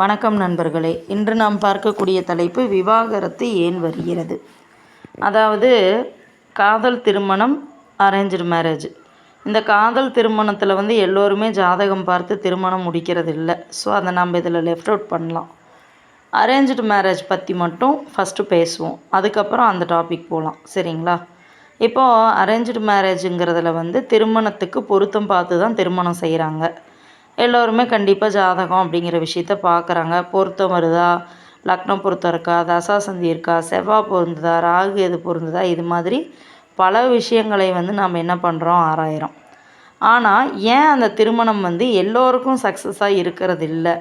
வணக்கம் நண்பர்களே. இன்று நாம் பார்க்கக்கூடிய தலைப்பு விவாகரத்து ஏன் வருகிறது? அதாவது காதல் திருமணம் அரேஞ்சு மேரேஜ் இந்த காதல் திருமணத்தில் வந்து எல்லோருமே ஜாதகம் பார்த்து திருமணம் முடிக்கிறது இல்லை ஸோ அதை நம்ம இதில் லெஃப்ட் அவுட் பண்ணலாம். அரேஞ்சு மேரேஜ் பற்றி மட்டும் ஃபஸ்ட்டு பேசுவோம். அதுக்கப்புறம் அந்த டாபிக் போகலாம் சரிங்களா? இப்போது அரேஞ்சு மேரேஜுங்கிறதுல வந்து திருமணத்துக்கு பொருத்தம் பார்த்து தான் திருமணம் செய்கிறாங்க எல்லோருமே கண்டிப்பாக ஜாதகம் அப்படிங்கிற விஷயத்த பார்க்குறாங்க பொருத்தம் வருதா? லக்னம் பொருத்தம் இருக்கா? தசாசந்தி இருக்கா? செவ்வாய் பொருந்துதா? ராகு எது பொருந்துதா? இது மாதிரி பல விஷயங்களை வந்து நம்ம என்ன பண்ணுறோம் ஆராயிரம் ஆனால் ஏன் அந்த திருமணம் வந்து எல்லோருக்கும் சக்ஸஸாக இருக்கிறது இல்லை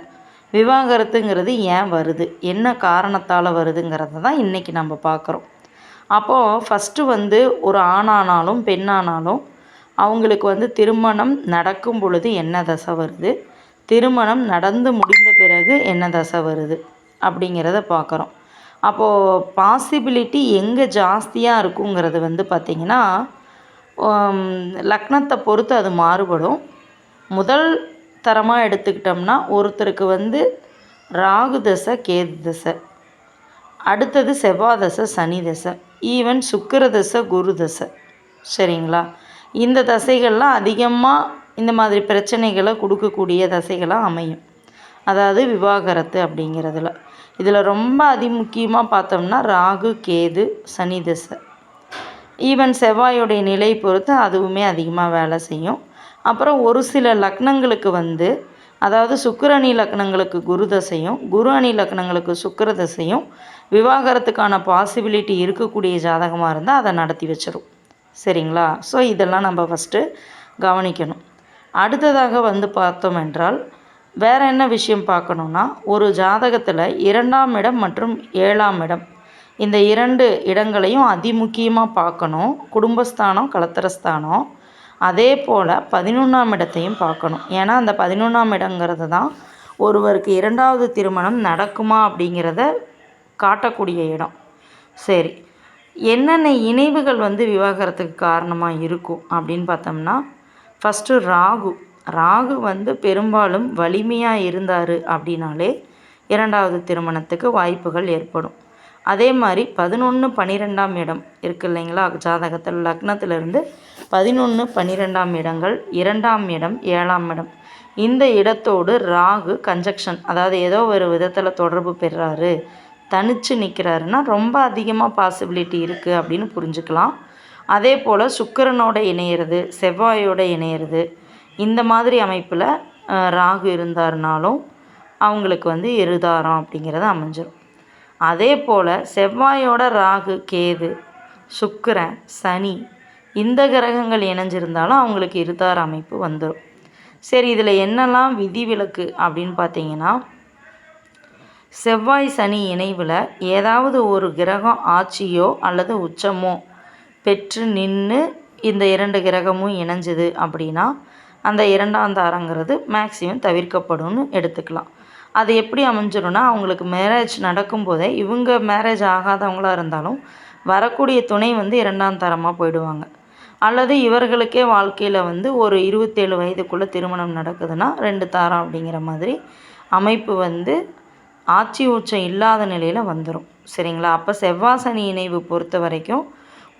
விவாகரத்துங்கிறது ஏன் வருது? என்ன காரணத்தால் வருதுங்கிறத தான் இன்றைக்கி நம்ம பார்க்குறோம் அப்போது ஃபஸ்ட்டு வந்து ஒரு ஆணானாலும் பெண்ணானாலும் அவங்களுக்கு வந்து திருமணம் நடக்கும் பொழுது என்ன தசை வருது? திருமணம் நடந்து முடிந்த பிறகு என்ன தசை வருது? அப்படிங்கிறத பார்க்குறோம். அப்போது பாசிபிலிட்டி எங்கே ஜாஸ்தியாக இருக்குங்கிறது வந்து பார்த்திங்கன்னா லக்னத்தை பொறுத்து அது மாறுபடும். முதல் தரமாக எடுத்துக்கிட்டோம்னா ஒருத்தருக்கு வந்து ராகு தசை கேது தசை. அடுத்தது செவ்வாய் தசை சனி தசை. ஈவன் சுக்கர தசை குரு தசை. சரிங்களா? இந்த தசைகள்லாம் அதிகமாக இந்த மாதிரி பிரச்சனைகளை கொடுக்கக்கூடிய தசைகளாக அமையும். அதாவது விவாகரத்து அப்படிங்கிறதுல. இதில் ரொம்ப அதிமுக்கியமாக பார்த்தோம்னா ராகு கேது சனி தசை. ஈவன் செவ்வாயோடைய நிலை பொறுத்து அதுவுமே அதிகமாக வேலை செய்யும். அப்புறம் ஒரு சில லக்னங்களுக்கு வந்து அதாவது சுக்கிரணி லக்னங்களுக்கு குரு தசையும் குரு அணி லக்னங்களுக்கு சுக்கர தசையும் விவாகரத்துக்கான பாசிபிலிட்டி இருக்கக்கூடிய ஜாதகமாக இருந்தால் அதை நடத்தி வச்சிரும். சரிங்களா? ஸோ இதெல்லாம் நம்ம ஃபஸ்ட்டு கவனிக்கணும். அடுத்ததாக வந்து பார்த்தோம் என்றால் வேறு என்ன விஷயம் பார்க்கணுன்னா ஒரு ஜாதகத்தில் இரண்டாம் இடம் மற்றும் ஏழாம் இடம். இந்த இரண்டு இடங்களையும் அதிமுக்கியமாக பார்க்கணும். குடும்பஸ்தானம் கலத்திரஸ்தானம். அதே போல் பதினொன்றாம் இடத்தையும் பார்க்கணும். ஏன்னா அந்த பதினொன்றாம் இடங்கிறது தான் ஒருவருக்கு இரண்டாவது திருமணம் நடக்குமா அப்படிங்கிறத காட்டக்கூடிய இடம். சரி. என்னென்ன இணைவுகள் வந்து விவாகரத்துக்கு காரணமாக இருக்கும் அப்படின்னு பார்த்தோம்னா ஃபஸ்ட்டு ராகு. ராகு வந்து பெரும்பாலும் வலிமையாக இருந்தார் அப்படின்னாலே இரண்டாவது திருமணத்துக்கு வாய்ப்புகள் ஏற்படும். அதே மாதிரி பதினொன்று பன்னிரெண்டாம் இடம் இருக்கு இல்லைங்களா? ஜாதகத்தில் லக்னத்திலிருந்து பதினொன்று பன்னிரெண்டாம் இடங்கள் இரண்டாம் இடம் ஏழாம் இடம். இந்த இடத்தோடு ராகு கன்ஜக்ஷன் அதாவது ஏதோ ஒரு விதத்தில் தொடர்பு பெறாரு. தனித்து நிற்கிறாருன்னா ரொம்ப அதிகமாக பாசிபிலிட்டி இருக்குது அப்படின்னு புரிஞ்சுக்கலாம். அதே போல் சுக்கரனோட இணையிறது செவ்வாயோட இணையிறது இந்த மாதிரி அமைப்பில் ராகு இருந்தாருனாலும் அவங்களுக்கு வந்து இருதாரம் அப்படிங்கிறது அமைஞ்சிடும் அதே போல் செவ்வாயோட ராகு கேது சுக்கரன் சனி இந்த கிரகங்கள் இணைஞ்சிருந்தாலும் அவங்களுக்கு இருதார அமைப்பு வந்துடும் சரி இதில் என்னெல்லாம் விதிவிலக்கு அப்படின்னு பார்த்தீங்கன்னா செவ்வாய் சனி இணைவில் ஏதாவது ஒரு கிரகம் ஆட்சியோ அல்லது உச்சமோ பெற்று நின்று இந்த இரண்டு கிரகமும் இணைஞ்சுது அப்படின்னா அந்த இரண்டாம் தாரங்கிறது மேக்சிமம் தவிர்க்கப்படும்னு எடுத்துக்கலாம். அது எப்படி அமைஞ்சிரும்னா அவங்களுக்கு மேரேஜ் நடக்கும்போதே இவங்க மேரேஜ் ஆகாதவங்களாக இருந்தாலும் வரக்கூடிய துணை வந்து இரண்டாம் தரமாக போயிடுவாங்க. அல்லது இவர்களுக்கே வாழ்க்கையில் வந்து ஒரு இருபத்தேழு வயதுக்குள்ளே திருமணம் நடக்குதுன்னா ரெண்டு தாரம் அப்படிங்கிற மாதிரி அமைப்பு வந்து ஆட்சி உச்சம் இல்லாத நிலையில் வந்துடும் சரிங்களா? அப்போ செவ்வாசனி இணைவு பொறுத்த வரைக்கும்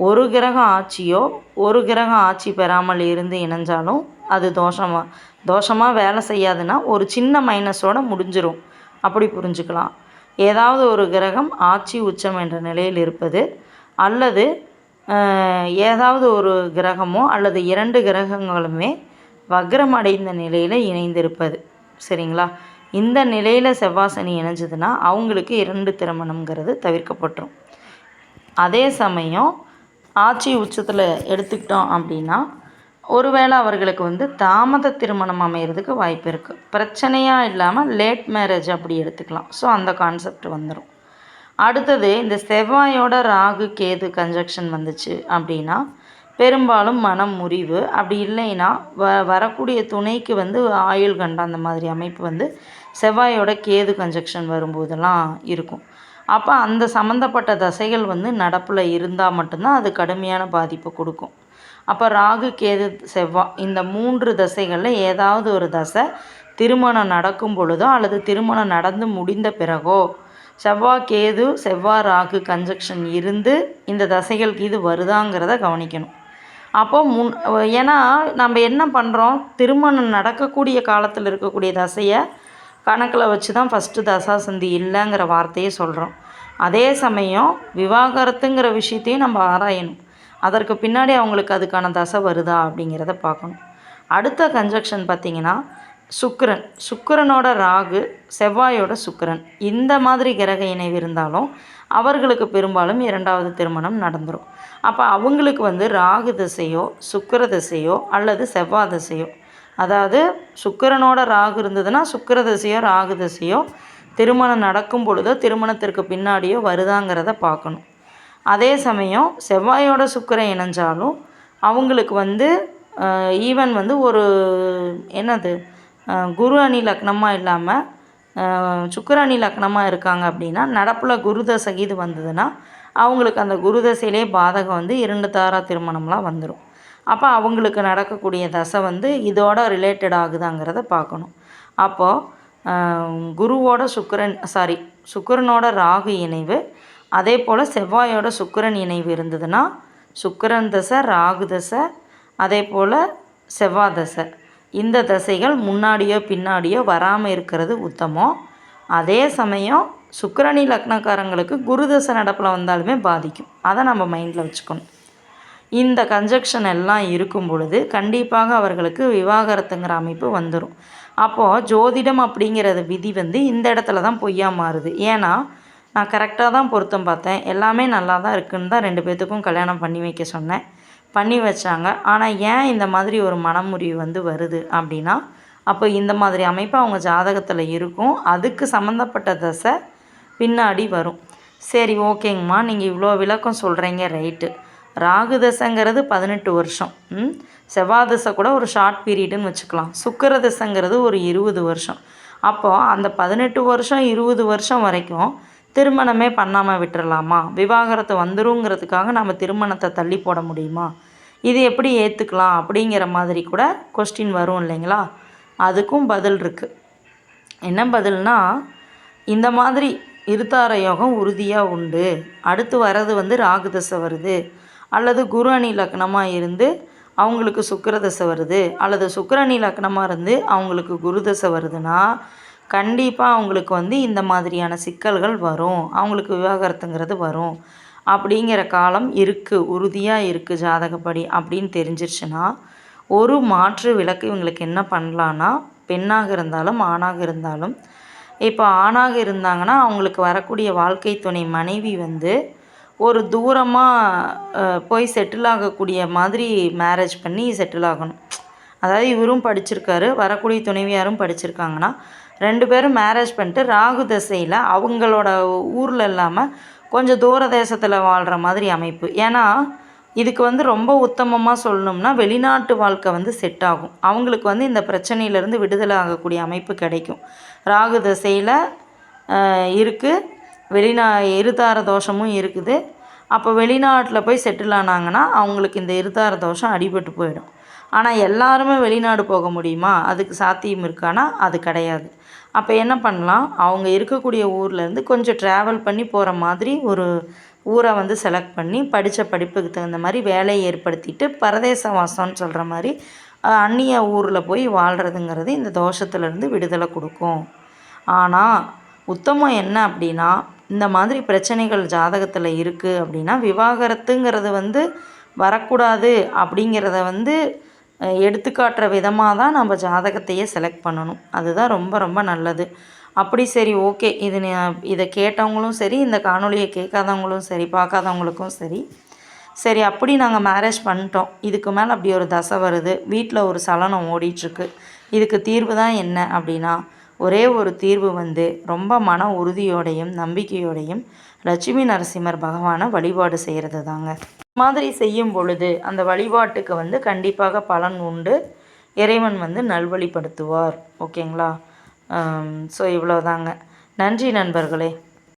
ஒரு கிரகம் ஆட்சியோ ஒரு கிரகம் ஆட்சி பெறாமல் இருந்து இணைஞ்சாலும் அது தோஷமாக தோஷமாக வேலை செய்யாதுன்னா ஒரு சின்ன மைனஸோடு முடிஞ்சிடும் அப்படி புரிஞ்சுக்கலாம். ஏதாவது ஒரு கிரகம் ஆட்சி உச்சம் என்ற நிலையில் இருப்பது அல்லது ஏதாவது ஒரு கிரகமோ அல்லது இரண்டு கிரகங்களுமே வக்ரம் அடைந்த நிலையில் இணைந்திருப்பது. சரிங்களா? இந்த நிலையில் செவ்வாசனி இணைஞ்சதுன்னா அவங்களுக்கு இரண்டு திருமணங்கிறது தவிர்க்கப்பட்டுரும். அதே சமயம் ஆட்சி உச்சத்தில் எடுத்துக்கிட்டோம் அப்படின்னா ஒருவேளை அவர்களுக்கு வந்து தாமத திருமணம் அமைகிறதுக்கு வாய்ப்பு இருக்குது பிரச்சனையாக இல்லாமல் லேட் மேரேஜ் அப்படி எடுத்துக்கலாம். ஸோ அந்த கான்செப்ட் வந்துடும் அடுத்தது இந்த செவ்வாயோட ராகு கேது கன்ஜக்ஷன் வந்துச்சு அப்படின்னா பெரும்பாலும் மனம் முறிவு. அப்படி இல்லைன்னா வ வரக்கூடிய துணைக்கு வந்து ஆயுள் கண்டம் அந்த மாதிரி அமைப்பு வந்து செவ்வாயோட கேது கன்ஜெக்ஷன் வரும்போதெல்லாம் இருக்கும். அப்போ அந்த சம்மந்தப்பட்ட தசைகள் வந்து நடப்பில் இருந்தால் மட்டும்தான் அது கடுமையான பாதிப்பை கொடுக்கும். அப்போ ராகு கேது செவ்வாய் இந்த மூன்று தசைகளில் ஏதாவது ஒரு தசை திருமணம் நடக்கும் பொழுதோ அல்லது திருமணம் நடந்து முடிந்த பிறகோ செவ்வாய் கேது செவ்வாய் ராகு கன்ஜெக்ஷன் இருந்து இந்த தசைகளுக்கு இது வருதாங்கிறத கவனிக்கணும். அப்போ முன் ஏன்னா நம்ம என்ன பண்ணுறோம் திருமணம் நடக்கக்கூடிய காலத்தில் இருக்கக்கூடிய தசையை கணக்கில் வச்சு தான் ஃபஸ்ட்டு தசாசந்தி இல்லைங்கிற வார்த்தையை சொல்கிறோம் அதே சமயம் விவாகரத்துங்கிற விஷயத்தையும் நம்ம ஆராயணும். அதற்கு பின்னாடி அவங்களுக்கு அதுக்கான தசை வருதா அப்படிங்கிறத பார்க்கணும். அடுத்த கன்ஜக்ஷன் பார்த்திங்கன்னா சுக்கிரன். சுக்கிரனோட ராகு செவ்வாயோட சுக்கரன். இந்த மாதிரி கிரக இணைவு இருந்தாலும் அவர்களுக்கு பெரும்பாலும் இரண்டாவது திருமணம் நடந்துடும் அப்போ அவங்களுக்கு வந்து ராகு திசையோ சுக்கர திசையோ அல்லது செவ்வாய் திசையோ அதாவது சுக்கரனோட ராகு இருந்ததுன்னா சுக்கிரதசையோ ராகு தசையோ திருமணம் நடக்கும் பொழுதோ திருமணத்திற்கு பின்னாடியோ வருதாங்கிறத பார்க்கணும். அதே சமயம் செவ்வாயோட சுக்கரன் இணைஞ்சாலும் அவங்களுக்கு வந்து ஈவன் வந்து ஒரு என்னது குரு அணி லக்னமாக இல்லாமல் சுக்கர அணி லக்னமாக இருக்காங்க அப்படின்னா நடப்பில் குருதசை இது வந்ததுன்னா அவங்களுக்கு அந்த குருதசையிலே பாதகம் வந்து இரண்டு தாரா திருமணம்லாம் வந்துடும் அப்போ அவங்களுக்கு நடக்கக்கூடிய தசை வந்து இதோட ரிலேட்டட் ஆகுதாங்கிறத பார்க்கணும். அப்போது குருவோட சுக்கரன் சாரி சுக்கிரனோட ராகு இணைவு அதே போல் செவ்வாயோட சுக்கிரன் இணைவு இருந்ததுன்னா சுக்கரன் தசை ராகு தசை அதே போல் செவ்வாய் தசை. இந்த தசைகள் முன்னாடியோ பின்னாடியோ வராமல் இருக்கிறது உத்தமம். அதே சமயம் சுக்கரணி லக்னக்காரங்களுக்கு குரு தசை நடப்பில் வந்தாலுமே பாதிக்கும். அதை நம்ம மைண்டில் வச்சுக்கணும். இந்த கன்ஜக்ஷன் எல்லாம் இருக்கும் பொழுது கண்டிப்பாக அவர்களுக்கு விவாகரத்துங்கிற அமைப்பு வந்துடும் அப்போது ஜோதிடம் அப்படிங்கிறது விதி வந்து இந்த இடத்துல தான் பொய்யா மாறுது. ஏன்னா நான் கரெக்டாக தான் பொருத்தம் பார்த்தேன். எல்லாமே நல்லா தான் இருக்குன்னு தான் ரெண்டு பேர்த்துக்கும் கல்யாணம் பண்ணி வைக்க சொன்னேன். பண்ணி வச்சாங்க. ஆனால் ஏன் இந்த மாதிரி ஒரு மனமுறிவு வந்து வருது அப்படின்னா அப்போ இந்த மாதிரி அமைப்பு அவங்க ஜாதகத்தில் இருக்கும். அதுக்கு சம்மந்தப்பட்ட தசை பின்னாடி வரும். சரி ஓகேங்கம்மா. நீங்கள் இவ்வளோ விளக்கம் சொல்கிறீங்க ரைட்டு. ராகு தசைங்கிறது பதினெட்டு வருஷம். ம்? செவ்வாய் தசை கூட ஒரு ஷார்ட் பீரியடுன்னு வச்சுக்கலாம். சுக்கர தசைங்கிறது ஒரு இருபது வருஷம். அப்போது அந்த பதினெட்டு வருஷம் இருபது வருஷம் வரைக்கும் திருமணமே பண்ணாமல் விட்டுறலாமா? விவாகரத்து வந்துருங்கிறதுக்காக நம்ம திருமணத்தை தள்ளி போட முடியுமா? இது எப்படி ஏற்றுக்கலாம் அப்படிங்கிற மாதிரி கூட கொஸ்டின் வரும் இல்லைங்களா? அதுக்கும் பதில் இருக்குது என்ன பதில்னா இந்த மாதிரி இருத்தார யோகம் உறுதியாக உண்டு. அடுத்து வர்றது வந்து ராகு தசை வருது. அல்லது குரு அணி லக்னமாக இருந்து அவங்களுக்கு சுக்கர தசை வருது அல்லது சுக்கரணி லக்னமாக இருந்து அவங்களுக்கு குரு தசை வருதுன்னா கண்டிப்பாக அவங்களுக்கு வந்து இந்த மாதிரியான சிக்கல்கள் வரும். அவங்களுக்கு விவாகரத்துங்கிறது வரும். அப்படிங்கிற காலம் இருக்குது உறுதியாக இருக்குது ஜாதகப்படி அப்படின்னு தெரிஞ்சிருச்சுன்னா ஒரு மாற்று விளக்கு இவங்களுக்கு என்ன பண்ணலான்னா பெண்ணாக இருந்தாலும் ஆணாக இருந்தாலும் இப்போ ஆணாக இருந்தாங்கன்னா அவங்களுக்கு வரக்கூடிய வாழ்க்கை துணை மனைவி வந்து ஒரு தூரமாக போய் செட்டில் ஆகக்கூடிய மாதிரி மேரேஜ் பண்ணி செட்டில் ஆகணும். அதாவது இவரும் படிச்சிருக்காரு வரக்கூடிய துணைவியாரும் படிச்சிருக்காங்கன்னா ரெண்டு பேரும் மேரேஜ் பண்ணிட்டு ராகு தசையில் அவங்களோட ஊரில் இல்லாமல் கொஞ்சம் தூர தேசத்தில் வாழ்கிற மாதிரி அமைப்பு. ஏன்னா இதுக்கு வந்து ரொம்ப உத்தமமாக சொல்லணும்னா வெளிநாட்டு வாழ்க்கை வந்து செட் ஆகும். அவங்களுக்கு வந்து இந்த பிரச்சனையிலேருந்து விடுதலை ஆகக்கூடிய அமைப்பு கிடைக்கும். ராகு தசையில் இருக்குது வெளிநா இருதார தோஷமும் இருக்குது. அப்போ வெளிநாட்டில் போய் செட்டில் ஆனாங்கன்னா அவங்களுக்கு இந்த இருதார தோஷம் அடிபட்டு போயிடும். ஆனால் எல்லாருமே வெளிநாடு போக முடியுமா? அதுக்கு சாத்தியம் இருக்கானா? அது கிடையாது. அப்போ என்ன பண்ணலாம்? அவங்க இருக்கக்கூடிய ஊர்லேருந்து கொஞ்சம் ட்ராவல் பண்ணி போகிற மாதிரி ஒரு ஊரை வந்து செலக்ட் பண்ணி படித்த படிப்புக்கு தகுந்த மாதிரி வேலையை ஏற்படுத்திட்டு பரதேச வாசம்னு சொல்கிற மாதிரி அந்நிய ஊரில் போய் வாழ்கிறதுங்கிறது இந்த தோஷத்துலேருந்து விடுதலை கொடுக்கும். ஆனால் உத்தமம் என்ன அப்படின்னா இந்த மாதிரி பிரச்சனைகள் ஜாதகத்தில் இருக்குது அப்படின்னா விவாகரத்துங்கிறது வந்து வரக்கூடாது அப்படிங்கிறத வந்து எடுத்துக்காட்டுற விதமாக தான் நம்ம ஜாதகத்தையே செலக்ட் பண்ணணும். அதுதான் ரொம்ப ரொம்ப நல்லது. அப்படி சரி ஓகே இது இதை கேட்டவங்களும் சரி இந்த காணொலியை கேட்காதவங்களும் சரி பார்க்காதவங்களுக்கும் சரி. சரி அப்படி நாங்கள் மேரேஜ் பண்ணிட்டோம். இதுக்கு மேலே அப்படி ஒரு தசை வருது. வீட்டில் ஒரு சலனம் ஓடிட்டுருக்கு இதுக்கு தீர்வு தான் என்ன அப்படின்னா ஒரே ஒரு தீர்வு வந்து ரொம்ப மன உறுதியோடையும் நம்பிக்கையோடையும் லட்சுமி நரசிம்மர் பகவானை வழிபாடு செய்கிறது தாங்க. மாதிரி செய்யும் பொழுது அந்த வழிபாட்டுக்கு வந்து கண்டிப்பாக பலன் உண்டு. இறைவன் வந்து நல்வழிப்படுத்துவார். ஓகேங்களா? ஸோ இவ்வளோதாங்க நன்றி நண்பர்களே.